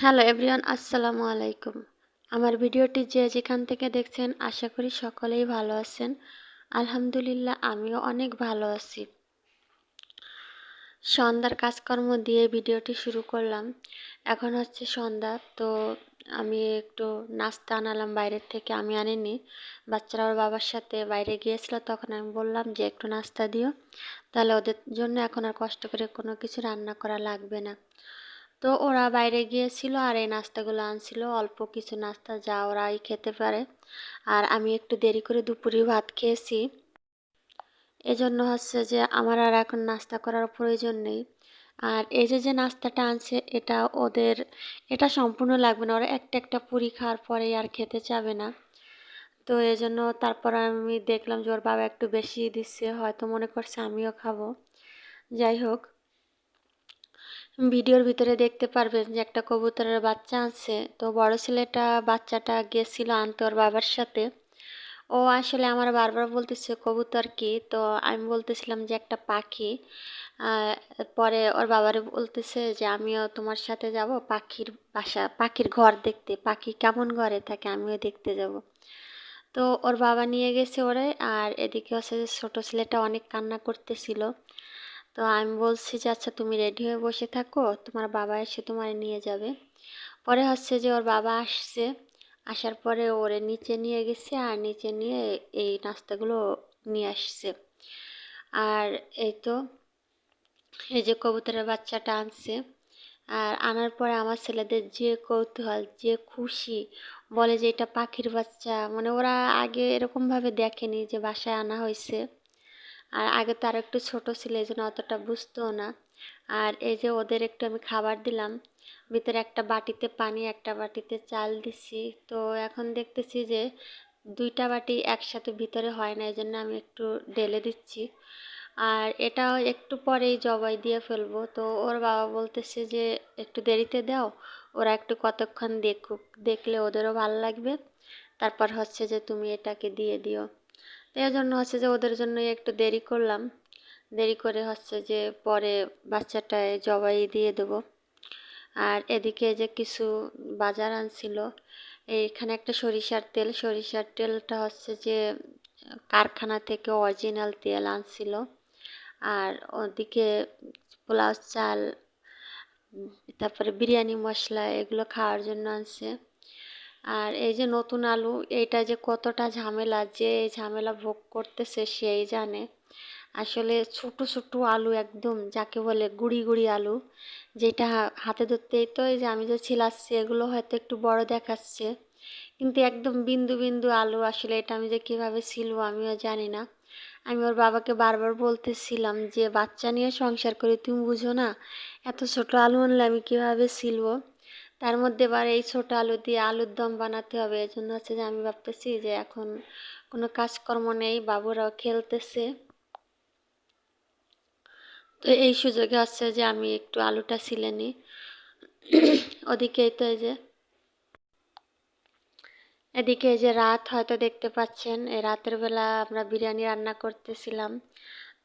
Hello everyone, আসসালামু আলাইকুম। আমার ভিডিওটি যে যেখান থেকে দেখছেন, আশা করি সকলেই ভালো আছেন। আলহামদুলিল্লাহ, আমিও অনেক ভালো আছি। সন্ধ্যার কাজকর্ম দিয়ে ভিডিওটি শুরু করলাম। এখন হচ্ছে সন্ধ্যা, তো আমি একটু নাস্তা আনালাম বাইরের থেকে, আমি আনিনি। বাচ্চারা ওর বাবার সাথে বাইরে গিয়েছিল, তখন আমি বললাম যে একটু নাস্তা দিও। তাহলে ওদের জন্য এখন আর কষ্ট করে কোনো কিছু রান্না করা লাগবে না। তো ওরা বাইরে গিয়েছিল আর এই নাস্তাগুলো আনছিল। অল্প কিছু নাস্তা যা ওরাই খেতে পারে। আর আমি একটু দেরি করে দুপুরে ভাত খেয়েছি। এজন্য হচ্ছে যে আমার আর এখন নাস্তা করার প্রয়োজন নেই। আর এই যে যে নাস্তাটা আনছে, এটা ওদের, এটা সম্পূর্ণ লাগবে না। ওরা একটা একটা পুরি খাওয়ার পরেই আর খেতে চাবে না। তো এই জন্য তারপর আমি দেখলাম যে ওর বাবা একটু বেশি দিচ্ছে, হয়তো মনে করছে আমিও খাব। যাই হোক ভিডিওর ভিতরে দেখতে পারবেন যে একটা কবুতরের বাচ্চা আছে। তো বড় ছেলেটা বাচ্চাটা গেছিল আনতে ওর বাবার সাথে। ও আসলে আমার বারবার বলতেছে, কবুতর কি? তো আমি বলতেছিলাম যে একটা পাখি। পরে ওর বাবারে বলতেছে যে, আমিও তোমার সাথে যাব পাখির বাসা, পাখির ঘর দেখতে। পাখি কেমন ঘরে থাকে আমিও দেখতে যাব। তো ওর বাবা নিয়ে গেছে ওরে। আর এদিকে হচ্ছে ছোটো ছেলেটা অনেক কান্না করতেছিল। তো আমি বলছি যে আচ্ছা তুমি রেডি হয়ে বসে থাকো, তোমার বাবা এসে তোমার নিয়ে যাবে। পরে হচ্ছে যে, ওর বাবা আসছে, আসার পরে ওরে নিচে নিয়ে গেছে আর নিচে নিয়ে এই নাস্তাগুলো নিয়ে আসছে। আর এই তো, এই যে কবুতরের বাচ্চাটা আনছে, আর আনার পরে আমার ছেলেদের যে কৌতূহল, যে খুশি বলে যে, এটা পাখির বাচ্চা। মানে ওরা আগে এরকমভাবে দেখেনি যে, বাসায় আনা হয়েছে। আর আগে তো আর একটু ছোটো ছিল, এই জন্য অতটা বুঝতেও না। আর এই যে ওদের একটু আমি খাবার দিলাম, ভিতরে একটা বাটিতে পানি, একটা বাটিতে চাল দিছি। তো এখন দেখতেছি যে দুইটা বাটি একসাথে ভিতরে হয় না, এই জন্য আমি একটু ঢেলে দিচ্ছি। আর এটা একটু পরেই জবাই দিয়ে ফেলব। তো ওর বাবা বলতেছে যে একটু দেরিতে দাও, ওরা একটু কতক্ষণ দেখুক, দেখলে ওদেরও ভালো লাগবে। তারপর হচ্ছে যে তুমি এটাকে দিয়ে দিও। এই জন্য হচ্ছে যে ওদের জন্য একটু দেরি করলাম। দেরি করে হচ্ছে যে পরে বাচ্চাটায় জবাই দিয়ে দেবো। আর এদিকে যে কিছু বাজার আনছিল এইখানে একটা সরিষার তেল। সরিষার তেলটা হচ্ছে যে কারখানা থেকে অরিজিনাল তেল আনছিল। আর ওদিকে পোলাও চাল, তারপরে বিরিয়ানি মশলা এগুলো খাওয়ার জন্য আনছে। আর এই যে নতুন আলু, এইটা যে কতটা ঝামেলা, যে ঝামেলা ভোগ করতেছে সেই জানে। আসলে ছোট ছোট আলু একদম, যাকে বলে গুড়ি গুড়ি আলু, যেটা হাতে ধরতেই তো এই যে আমি যে ছিলাচ্ছি, এগুলো হয়তো একটু বড় দেখাচ্ছে। কিন্তু একদম বিন্দু বিন্দু আলু, আসলে এটা আমি যে কীভাবে ছিলবো আমিও জানি না। আমি ওর বাবাকে বারবার বলতেছিলাম যে, বাচ্চা নিয়ে সংসার করি তুমি বুঝো না, এত ছোট আলু আনলে আমি কীভাবে ছিলবো? তার মধ্যে এবার এই ছোটো আলু দিয়ে আলুর দম বানাতে হবে। এই জন্য হচ্ছে যে আমি ভাবতেছি যে এখন কোনো কাজকর্ম নেই, বাবুরাও খেলতেছে। তো এই সুযোগে হচ্ছে যে আমি একটু আলুটা ছিলে নিই। ওদিকেই তো এই যে, এদিকে যে রাত, হয়তো দেখতে পাচ্ছেন, এই রাতের বেলা আমরা বিরিয়ানি রান্না করতেছিলাম।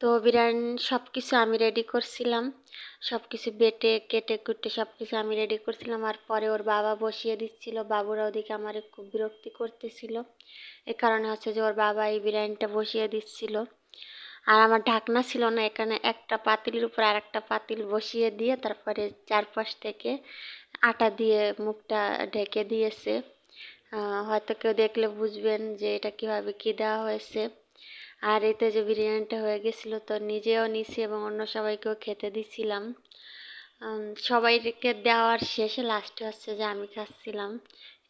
তো বিরিয়ানি সব কিছু আমি রেডি করছিলাম। সব কিছু বেটে, কেটে, কুটে সব কিছু আমি রেডি করছিলাম। আর পরে ওর বাবা বসিয়ে দিচ্ছিল। বাবুরা ওদিকে আমার খুব বিরক্তি করতেছিল। এ কারণে হচ্ছে যে ওর বাবা এই বিরিয়ানিটা বসিয়ে দিচ্ছিল। আর আমার ঢাকনা ছিল না, এখানে একটা পাতিলের উপর আর একটা পাতিল বসিয়ে দিয়ে তারপরে চারপাশ থেকে আটা দিয়ে মুখটা ঢেকে দিয়েছে। হয়তো কেউ দেখলে বুঝবেন যে এটা কীভাবে কী দেওয়া হয়েছে। আর এতে যে বিরিয়ানিটা হয়ে গেছিল তো নিজেও নিছি এবং অন্য সবাইকেও খেতে দিছিলাম। সবাইকে দেওয়ার শেষে লাস্টে হচ্ছে যে আমি খাচ্ছিলাম।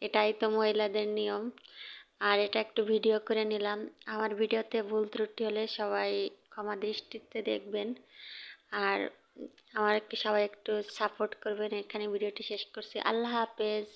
এটাই তো মহিলাদের নিয়ম। আর এটা একটু ভিডিও করে নিলাম। আমার ভিডিওতে ভুল ত্রুটি হলে সবাই ক্ষমা দৃষ্টিতে দেখবেন। আর আমার সবাই একটু সাপোর্ট করবেন। এখানে ভিডিওটি শেষ করছি। আল্লাহ হাফেজ।